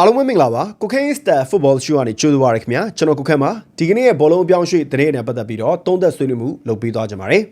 အားလုံးပဲမင်္ဂလာပါကိုခင်းစတာဖုတ်ဘောရှူကနေကြိုးသွားရခင်ဗျာကျွန်တော်ကိုခန့်ပါဒီကနေ့ရဲ့ဘောလုံးအပြောင်းရွှေ့တဲ့နဲ့ပတ်သက်ပြီးတော့သုံးသက်ဆွေးနွေးမှုလုပ်ပေးသွားကြပါမယ်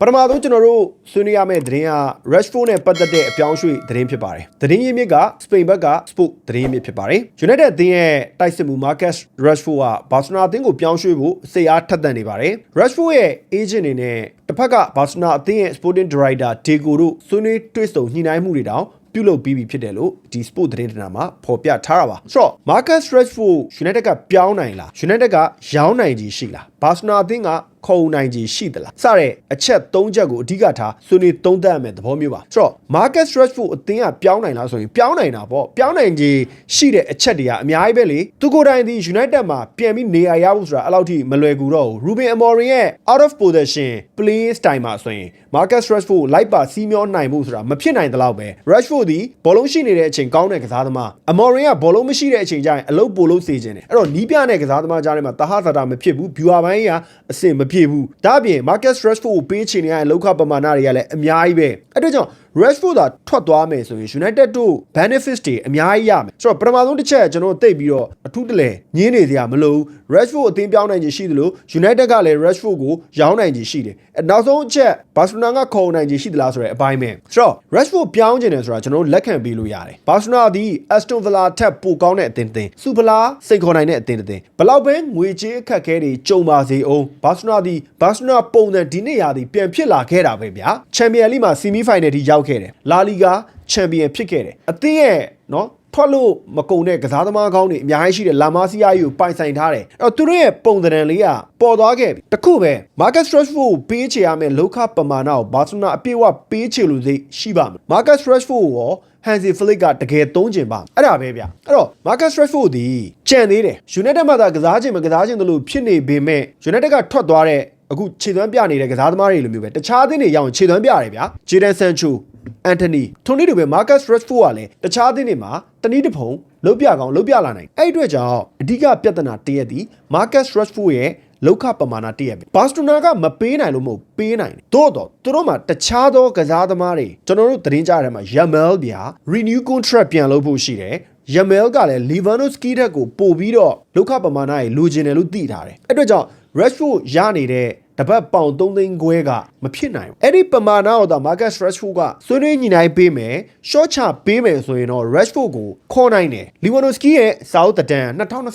ပထမဆုံးကျွန်တော်တို့ဆွေးနွေးရမယ့်သတင်းက Rashford နဲ့ပတ်သက်တဲ့အပြောင်းအရွှေ့သတင်းဖြစ်ပါတယ်။သတင်းရင်းမြစ်ကစပိန်ဘက်က Sport သတင်းရင်းမြစ်ဖြစ်ပါတယ်။ United အသင်းရဲ့တိုက်စစ်မှု Marcus Rashford က Barcelona အသင်းကိုပြောင်းရွှေ့ဖို့စိတ်အားထက်သန်နေပါတယ်။ Rashford ရဲ့ agent အနေနဲ့တစ်ဖက်က Barcelona အသင်းရဲ့ Sporting Director Diego တို့ဆွေးနွေးတွေ့ဆုံညှိနှိုင်းမှုတွေတောင်ပြုလုပ်ပြီးပြီဖြစ်တယ်လို့ဒီ sport သတင်းဌာနမှာဖော်ပြထားတာပါဆိုတော့ Marcus Rashford United ကပြောင်းနိုင်လား United ကရောင်းနိုင်ကြီးရှိလား Barcelona အသင်းက ခုံနိုင်ကြီးရှိသလားစတဲ့အချက်၃ချက်ကိုအဓိကထားဆွေးနွေးသုံးသပ်ရမယ့်သဘောမျိုးပါဆိုတော့ Marcus Rashford အသင်းကပြောင်းနိုင်လားဆိုရင်ပြောင်းနိုင်တာပေါ့ပြောင်းနိုင်ကြီးရှိတဲ့အချက်တွေကအများကြီးပဲလေသူကိုယ်တိုင်ဒီ United မှာပြန်ပြီးနေရာရဖို့ဆိုတာအဲ့လောက်ထိမလွယ်ကူတော့ဘူး Ruben Amorim ရဲ့ out of position play style မှာဆိုရင် Marcus Rashford လိုက်ပါစီးမျောနိုင်ဖို့ဆိုတာမဖြစ်နိုင်တဲ့လောက်ပဲ Rashford ဒီဘောလုံးရှိနေတဲ့အချိန်ကောင်းတဲ့ကစားသမား Amorim ကဘောလုံးမရှိတဲ့အချိန်ကျရင်အလုပ်ပိုလို့စေခြင်းတယ်အဲ့တော့နီးပြတဲ့ကစားသမားကြားထဲမှာတဟဇာတာမဖြစ်ဘူး viewer ဘိုင်းကအဆင်မပြေဘူးဒါ့အပြင် Marcus Rashford ကိုပေးချင်နေရတဲ့လောက်ခပမာဏတွေကလည်းအများကြီးပဲအဲ့တော့ကြောင့် Rashford သာထွက်သွားမယ်ဆိုရင် United တို့ benefits တွေအများကြီးရမယ်ဆိုတော့ပထမဆုံးတစ်ချက်ကျွန်တော်သိပြီးတော့အထူးတလဲညင်းနေစရာမလိုဘူး Rashford အသင်းပြောင်းနိုင်ခြင်းရှိသလို United ကလည်း Rashford ကိုရောင်းနိုင်ခြင်းရှိတယ်အဲနောက်ဆုံးအချက် Barcelona ကခေါ်နိုင်ခြင်းရှိသလားဆိုတဲ့အပိုင်းပဲဆိုတော့ Rashford ပြောင်းခြင်းတယ်ဆိုတာကျွန်တော်လက်ခံပေးလို့ရတယ် Barcelona ဒီ Aston Villa ထက်ပိုကောင်းတဲ့အသင်းတင်စူပလာစိတ်ခေါ်နိုင်တဲ့အသင်းတင်ဘလောက်ပဲငွေကြေးအခက်အခဲတွေကြုံပါစေအောင် Barcelona ဒီ Barcelona ပုံစံဒီနေ့ရာဒီပြန်ဖြစ်လာခဲ့တာပဲဗျာ Champions League မှာ semi final ထိရောက်ခဲ့တယ် La Liga Champion ဖြစ်ခဲ့တယ်အသင်းရဲ့နော်ထွက်လို့မကုံတဲ့ကစားသမားကောင်းတွေအများကြီးရှိတယ်လာမာစီယာကြီးကိုပိုင်ဆိုင်ထားတယ်အဲ့တော့သူတို့ရဲ့ပုံသဏ္ဍာန်လေးကပေါ်သွားခဲ့ပြီတခုပဲ Marcus Rashford ကိုပေးချေရမယ့်လောက်ခပမာဏကိုဘာစီလိုနာအပြည့်အဝပေးချေလို့စိရှိပါမယ် Marcus Rashford ကိုရော Hansi Flick ကတကယ်သုံးကျင်ပါအဲ့ဒါပဲဗျအဲ့တော့ Marcus Rashford ဒီကြံသေးတယ် United မှာသာကစားခြင်းမကစားခြင်းတို့လို့ဖြစ်နေပေမဲ့ United ကထွက်သွားတဲ့အခုခြေသွမ်းပြနေတဲ့ကစားသမားတွေလိုမျိုးပဲတခြားအသင်းတွေရောက်ရင်ခြေသွမ်းပြရတယ်ဗျာ Jadon Sancho အန်တိုနီထိုနည်းတူပဲမားကတ်ရက်ဖ်ဖို့ကလည်းတခြားသင်းတွေမှာတနည်းတစ်ဖုံလုတ်ပြကောင်းလုတ်ပြလာနိုင်အဲ့အတွက်ကြောင့်အဓိကပြဿနာတရက်သည်မားကတ်ရက်ဖ်ဖို့ရဲ့လောက်ခပမာဏတရက်ပဲဘာစတိုနာကမပေးနိုင်လို့မဟုတ်ပေးနိုင်တယ်သို့တော့သူတို့မှာတခြားသောကစားသမားတွေကျွန်တော်တို့သတင်းကြားထဲမှာယမဲလ်ဗျာ renew contract ပြန်လုပ်ဖို့ရှိတယ်ယမဲလ်ကလည်းလီဗန်နိုစကီတက်ကိုပို့ပြီးတော့လောက်ခပမာဏရေလိုချင်တယ်လို့သိထားတယ်အဲ့အတွက်ကြောင့် Rashford ရနေတဲ့ တပတ်ပေါင်3သိန်းခွဲကမဖြစ်နိုင်ဘူးအဲ့ဒီပမာဏတော့ဒါ Marcus Rashford ကဆွေးနွေးညီနိုင်ပေးမယ် short ချပေးမယ်ဆိုရင်တော့ Rashford ကိုခေါ်နိုင်တယ် Lewandowski ရဲ့စာအုပ်တန်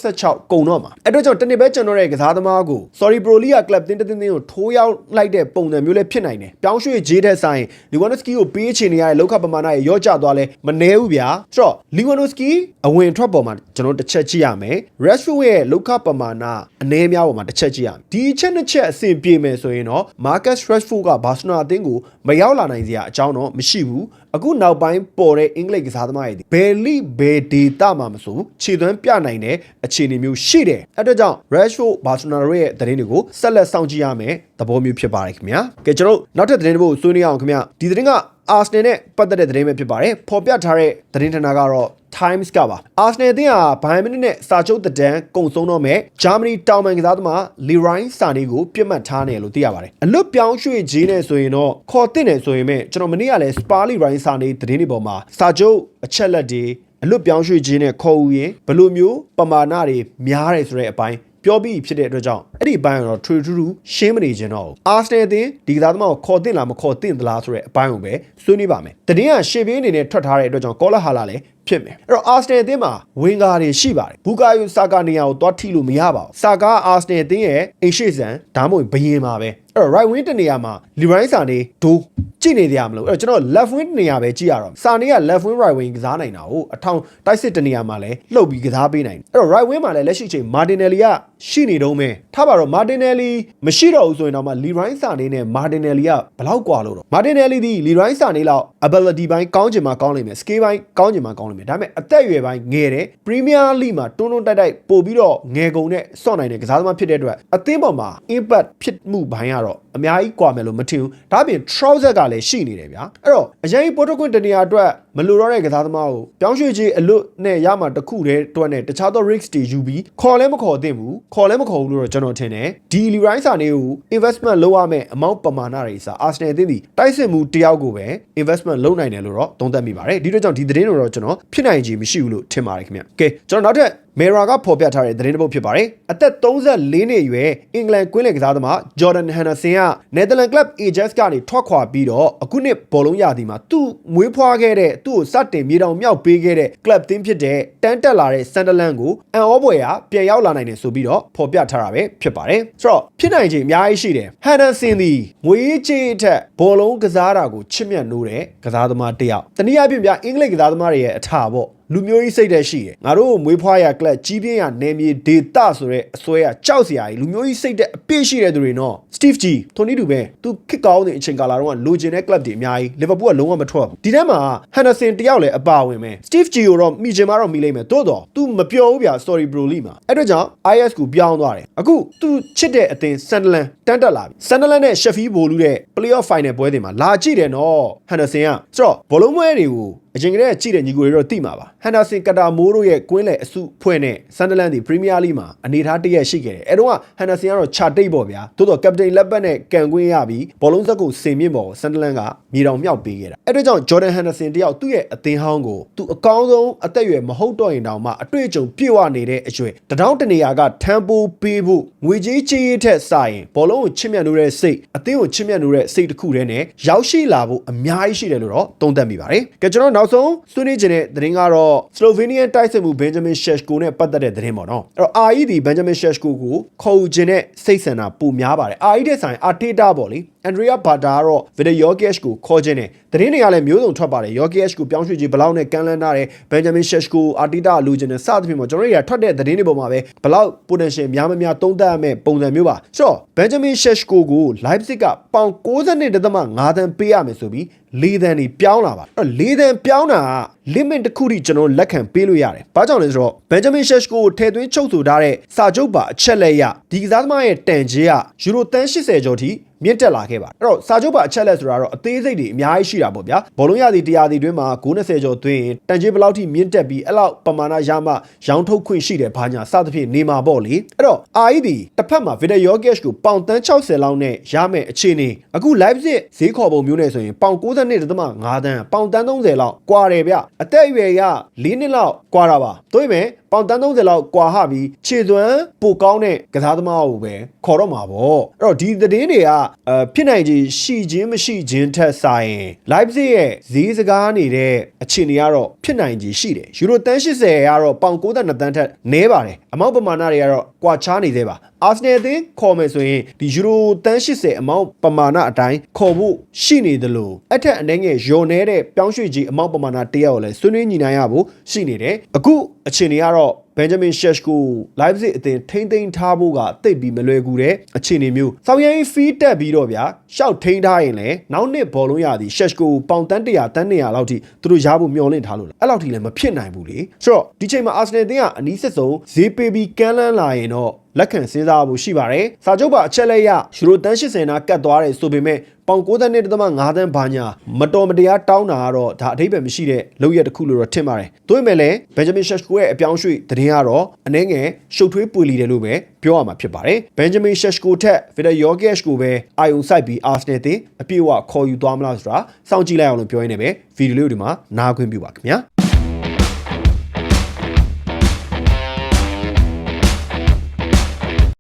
2026ကုန်တော့မှာအဲ့တော့ကြောင့်တနေ့ပဲကျွန်တော်ရဲ့ကစားသမားကို Sorry Pro League Club တင်းတင်းတင်းကိုထိုးရောက်လိုက်တဲ့ပုံစံမျိုးလည်းဖြစ်နိုင်တယ်ပြောင်းရွှေ့ဂျေးတဲ့ဆိုင် Lewandowski ကိုပေးချင်နေရတဲ့လောက်ခပမာဏရဲ့ရော့ကျသွားလဲမနှဲဘူးဗျာဆိုတော့ Lewandowski အဝင်ထွက်ပေါ်မှာကျွန်တော်တစ်ချက်ကြည့်ရမယ် Rashford ရဲ့လောက်ခပမာဏအနည်းများပေါ်မှာတစ်ချက်ကြည့်ရမယ်ဒီအချက်နှစ်ချက်အဆင်ပြေမယ်ဆိုရင်တော့ Marcus Rashford ကဘာစနာအသင်းကိုမရောက်လာနိုင်စရာအကြောင်းတော့မရှိဘူးအခုနောက်ပိုင်းပေါ်တဲ့အင်္ဂလိပ်ကစားသမားတွေဘယ်လိဘယ်ဒေတာမှမဆိုခြေသွမ်းပြနိုင်တဲ့အခြေအနေမျိုးရှိတယ်အဲ့တော့ကြောင့် Rashford Barcelona ရဲ့သတင်းတွေကိုဆက်လက်စောင့်ကြည့်ရမယ်သဘောမျိုးဖြစ်ပါတယ်ခင်ဗျာကဲကျွန်တော်နောက်ထပ်သတင်းတစ်ပုဒ်ဆွေးနွေးအောင်ခင်ဗျာဒီသတင်းကအာဆနယ်နဲ့ပတ်သက်တဲ့သတင်းပဲဖြစ်ပါတယ်ပေါ်ပြထားတဲ့သတင်းဌာနကတော့ Times ကပါအာဆနယ်အသင်းဟာဘိုင်မန်နဲ့စာချုပ်တဒန်ကုံဆုံးတော့မဲ့ဂျာမနီတောင်ပန်ကစားသမားလီရိုင်းစာနေကိုပြစ်မှတ်ထားနေလို့သိရပါတယ်အလွတ်ပြောင်းရွှေ့ခြင်းနဲ့ဆိုရင်တော့ခေါ်တင်တယ်ဆိုရင်မဲ့ကျွန်တော်မနေ့ကလည်းစပါလီရိုင်းစာနေသတင်းတွေပေါ်မှာစာချုပ်အချက်လက်တွေအလွတ်ပြောင်းရွှေ့ခြင်းနဲ့ခေါ်ဦးရင်ဘယ်လိုမျိုးပမာဏတွေများတယ်ဆိုတဲ့အပိုင်း ပြောပြီးဖြစ်တဲ့အတွက်ကြောင့်အဲ့ဒီဘိုင်းကတော့ထူထူထူရှင်းမနေခြင်းတော့ဘူးအာစနယ်အသင်းဒီကစားသမားကိုခေါ်တင်လားမခေါ်တင်သလားဆိုတဲ့အပိုင်းကိုပဲဆွေးနွေးပါမယ်တတင်းကရှေ့ပြေးအနေနဲ့ထွက်ထားတဲ့အတွက်ကြောင့်ကောလာဟာလာလည်းဖြစ်မယ်အဲ့တော့အာစနယ်အသင်းမှာဝင်ကားတွေရှိပါတယ်ဘူကာယိုစာကာနေရာကိုသွားထိလို့မရပါဘူးစာကာအာစနယ်အသင်းရဲ့အိမ်ရှိဆန်ဒါမှမဟုတ်ဘယင်ပါပဲအဲ့တော့ right wing တနေရာမှာလီရိုင်းစာနေဒိုး ကြည့်နေကြရမလို့အဲ့တော့ကျွန်တော် left wing နေရာပဲကြည့်ရတော့စာနေက left wing right wing ကစားနိုင်တာကိုအထောင်တိုက်စစ်တနေရာမှာလည်းလှုပ်ပြီးကစားပေးနိုင်တယ်အဲ့တော့ right wing မှာလည်းလက်ရှိချိန် Martinelli ကရှိနေတော့မယ်ထားပါတော့ Martinelli မရှိတော့ဘူးဆိုရင်တော့မှ Leroy Sané နဲ့ Martinelli ကဘလောက်กว่าလို့တော့ Martinelli ဒီ Leroy Sané လောက် ability ဘိုင်းကောင်းချင်မှကောင်းလိမ့်မယ် skill ဘိုင်းကောင်းချင်မှကောင်းလိမ့်မယ်ဒါပေမဲ့အသက်အရွယ်ပိုင်းငယ်တယ် Premier League မှာတွန်းတွန်းတိုက်တိုက်ပို့ပြီးတော့ငယ်ကုန်နဲ့စော့နိုင်တဲ့ကစားသမားဖြစ်တဲ့အတွက်အသင်းပေါ်မှာ impact ဖြစ်မှုဘိုင်းကတော့အများကြီးกว่าမယ်လို့မထင်ဘူးဒါအပြင် trouser က လည်းရှိနေတယ်ဗျာအဲ့တော့အရင်ပေါ်တကွင်းတနေရာအတွက်မလိုတော့တဲ့ကစားသမားကိုပြောင်းရွှေ့ခြင်းအလွတ်နဲ့ရမှာတစ်ခုတည်းအတွက်နဲ့တခြားသော risks တွေယူပြီးခေါ်လဲမခေါ်သင့်ဘူးခေါ်လဲမခေါ်ဘူးလို့တော့ကျွန်တော်ထင်တယ်ဒီလီရိုင်းစာနေကို investment လုပ်ရမယ့်အမောင့်ပမာဏတွေစာ Arsenal အသင်းဒီတိုက်စစ်မှုတယောက်ကိုပဲ investment လုပ်နိုင်တယ်လို့တော့သုံးသပ်မိပါတယ်ဒီတော့ကြောင့်ဒီသတင်းကိုတော့ကျွန်တော်ဖြစ်နိုင်ခြင်းမရှိဘူးလို့ထင်ပါတယ်ခင်ဗျ။ Okay ကျွန်တော်နောက်ထပ်မေရာကဖော်ပြထားတဲ့သတင်းတစ်ပုဒ်ဖြစ်ပါတယ်။အသက်34နှစ်အရွယ်အင်္ဂလန်ကွင်းလယ်ကစားသမားဂျော်ဒန်ဟန်နာဆင်ကနယ်သာလန်ကလပ် Ajax ကနေထွက်ခွာပြီးတော့အခုနှစ်ဘောလုံးရာသီမှာသူ့မွေးဖွားခဲ့တဲ့သူ့ကိုစတင်မြေတောင်မြောက်ပေးခဲ့တဲ့ကလပ်တင်းဖြစ်တဲ့တန်းတက်လာတဲ့ဆန်ဒလန်ကိုအန်အောပွဲရာပြန်ရောက်လာနိုင်တယ်ဆိုပြီးတော့ဖော်ပြထားတာပဲဖြစ်ပါတယ်။ဆိုတော့ဖြစ်နိုင်ခြေအများကြီးရှိတယ်။ဟန်နာဆင်သည်ငွေကြေးအထက်ဘောလုံးကစားတာကိုချစ်မြတ်နိုးတဲ့ကစားသမားတစ်ယောက်။တနည်းအားဖြင့်ပြအင်္ဂလိပ်ကစားသမားတွေရဲ့အထာပေါ့ လူမျိုးကြီးစိတ်တဲ့ရှိတယ်ငါတို့ကိုမွေးဖွားရကလပ်ကြီးပြင်းရနယ်မြေဒေတာဆိုတဲ့အစွဲရကြောက်စရာကြီးလူမျိုးကြီးစိတ်တဲ့အပြည့်ရှိတဲ့သူတွေနော် Steve G ထိုနီတူပဲသူခစ်ကောင်းတဲ့အချိန်ကာလတော့လိုချင်တဲ့ကလပ်တွေအများကြီးလီဗာပူးကလုံးဝမထွက်ဘူးဒီထဲမှာဟန်ဒါဆင်တယောက်လည်းအပါဝင်ပဲ Steve G ကိုတော့မိချင်မှတော့မိလိမ့်မယ်တိုးတော့ तू မပြောဘူးဗျာ sorry bro လီမှာအဲ့တော့ကြောင့် IS ကိုပြောင်းသွားတယ်အခု तू ချစ်တဲ့အသင်း Sunderland တန်းတက်လာပြီ Sunderland နဲ့ Sheffield ဘိုလူတဲ့ playoff final ပွဲတွေမှာလာကြည့်တယ်နော်ဟန်ဒါဆင်ကဆိုတော့ဘောလုံးပွဲတွေကိုအရင်ကတည်းကကြည့်တဲ့ညီကိုတွေတော့သိမှာပါဟန်ဒါဆင်ကတာမိုးတို့ရဲ့ကွင်းလယ်အစုဖွဲ့နဲ့ဆန်ဒလန်ဒီပရီးမီးယားလိမှာအနေထားတစ်ရက်ရှိခဲ့တယ်အဲတော့ဟန်ဒါဆင်ကတော့ခြာတိတ်ပေါ့ဗျာသို့တော့ကပတိန်လက်ပတ်နဲ့ကန်ကွင်းရပြီးဘောလုံးစက်ကိုစင်မြင့်ပေါ်ကိုဆန်ဒလန်ကမြေတောင်မြောက်ပေးခဲ့တာအဲတော့ကြောင့်ဂျော်ဒန်ဟန်ဒါဆင်တယောက်သူ့ရဲ့အသင်းဟောင်းကိုသူအကောင်းဆုံးအသက်အရွယ်မဟုတ်တော့ရင်တောင်မှအတွေ့အကြုံပြည့်ဝနေတဲ့အရွယ်တထောင်တနေရာကထမ်းပိုးပေးဖို့ငွေကြေးချေးရေးထက်စာရင်ဘောလုံးကိုချစ်မြတ်လို့တဲ့စိတ်အသင်းကိုချစ်မြတ်လို့တဲ့စိတ်တစ်ခုတည်းနဲ့ရောက်ရှိလာဖို့အများကြီးရှိတယ်လို့တော့သုံးသပ်မိပါတယ်ကဲကျွန်တော်နောက်ဆုံးဆွေးနွေးခြင်းတဲ့သတင်းကတော့ Slovenian တိုက်စစ်မှု Benjamin Sheshko နဲ့ပတ်သက်တဲ့သတင်းပေါ့နော်အဲ့တော့ RE ဒီ Benjamin Sheshko ကိုခေါ်ယူခြင်းတဲ့စိတ်ဆန္ဒပိုများပါတယ် RE တဲ့ဆိုင် Arteta ပေါ့လေ Andrea Bada ကတော့ Video Yokesh ကိုခေါ်ခြင်းနဲ့သတင်းတွေကလည်းမျိုးစုံထွက်ပါတယ် Yokesh ကိုပြောင်းရွှေ့ခြင်းဘလောက်နဲ့ကန်လန်းထားတယ် Benjamin Sheshko Arteta လူခြင်းနဲ့စသဖြင့်ပေါ့ကျွန်တော်တို့ကထွက်တဲ့သတင်းတွေပေါ်မှာပဲဘလောက် potential များမများသုံးသပ်ရမယ့်ပုံစံမျိုးပါဆိုတော့ Benjamin Sheshko ကို Leipzig ကပေါင်62.5တန်းပေးရမယ်ဆိုပြီးလေးတန်းနေပြောင်းလာပါအဲ့တော့လေးတန်းပြောင်းတာက limit တစ်ခုထိကျွန်တော်လက်ခံပေးလို့ရတယ်။ဘာကြောင့်လဲဆိုတော့ Benjamin Sheshko ကိုထည့်သွင်းချုပ်ဆိုထားတဲ့စာချုပ်ပါအချက်လက်ရဒီကစားသမားရဲ့တန်ကြေးကယူရိုတန်း80ကျော်ထိ မြင့်တက်လာခဲ့ပါအဲ့တော့စာချုပ်ပါအချက်လက်ဆိုတာတော့အသေးစိတ်တွေအများကြီးရှိတာပေါ့ဗျာဘောလုံးရသည်တရားသည်တွင်းမှာ90ကျော်သွင်းရင်တန်ကြေးဘယ်လောက်ထိမြင့်တက်ပြီးအဲ့လောက်ပမာဏရမှရောင်းထုတ်ခွင့်ရှိတယ်ဘာညာစသဖြင့်နေမှာပေါ့လေအဲ့တော့ RE ဒီတစ်ဖက်မှာ Vidal Yokesh ကိုပေါင်တန်း60လောက်နဲ့ရမယ်အခြေအနေအခု Leipzig ဈေးခေါ်ပုံမျိုးနဲ့ဆိုရင်ပေါင်92.5တန်းပေါင်တန်း30လောက်ကွာတယ်ဗျအသက်အရွယ်ရ4နှစ်လောက်ကွာတာပါတို့ပေမဲ့ ပေါင်တန်း30လောက်ကွာဟပြီးခြေသွမ်းပိုကောင်းတဲ့ကစားသမားကိုပဲခေါ်တော့မှာပေါ့အဲ့တော့ဒီသတင်းတွေကအဲဖြစ်နိုင်ခြေရှိခြင်းမရှိခြင်းထက်ဆိုင် Leipzig ရဲ့ဈေးစကားနေတဲ့အခြေအနေကတော့ဖြစ်နိုင်ခြေရှိတယ်ယူရိုတန်း80ကတော့ပေါင်92တန်းထက်နည်းပါတယ်အမောက်ပမာဏတွေကတော့ကွာခြားနေသေးပါအာဆနယ်အသင်းခေါ်မယ်ဆိုရင်ဒီယူရိုတန်း80အမောက်ပမာဏအတိုင်းခေါ်ဖို့ရှိနေတယ်လို့အထက်အနေငယ်ယုံနေတဲ့ပြောင်းရွှေ့ကြီးအမောက်ပမာဏတရက်ကိုလည်းဆွေးနွေးညီနိုင်ရဖို့ရှိနေတယ်အခုအခြေအနေကတော့ Benjamin Sheshko Leipzig အသင်းထိမ့်သိမ်းထားဖို့ကတိတ်ပြီးမလွယ်ကူတဲ့အခြေအနေမျိုး။ဆောင်းရင်းဖီးတက်ပြီးတော့ဗျာရှောက်ထိန်းထားရင်လည်းနောက်နှစ်ဘောလုံးရသည် Sheshko ကိုပေါင်တန်း100တန်း200လောက်ထိသူတို့ရဖို့မျှော်လင့်ထားလို့လား။အဲ့လောက်ထိလည်းမဖြစ်နိုင်ဘူးလေ။ဆိုတော့ဒီချိန်မှာ Arsenal အသင်းကအနီးဆက်ဆုံးဈေးပေးပြီးကမ်းလှမ်းလာရင်တော့လက်ခံစဉ်းစားဖို့ရှိပါတယ်။စာချုပ်ပါအချက်လက်ရယူရိုတန်း80နာကတ်သွားတယ်ဆိုပေမဲ့ပေါင်92.5တန်းဘာညာမတော်မတရားတောင်းတာကတော့ဒါအထိပ္ပယ်မရှိတဲ့လောက်ရတစ်ခုလို့တော့ထင်ပါတယ်။သို့ပေမဲ့လည်း Benjamin Sheshko ရဲ့အပြောင်းရွှေ့သတင်းကတော့အနည်းငယ်ရှုပ်ထွေးပွေလီတယ်လို့ပဲပြောရမှာဖြစ်ပါတယ်။ Benjamin Sheshko ထက် Vidal Yokesh ကိုပဲအာယုံစိုက်ပြီး Arsenal တင်အပြည့်အဝခေါ်ယူသွားမလားဆိုတာစောင့်ကြည့်လိုက်အောင်လို့ပြောရင်းနဲ့ပဲဗီဒီယိုလေးဒီမှာနားခွင့်ပြုပါခင်ဗျာ။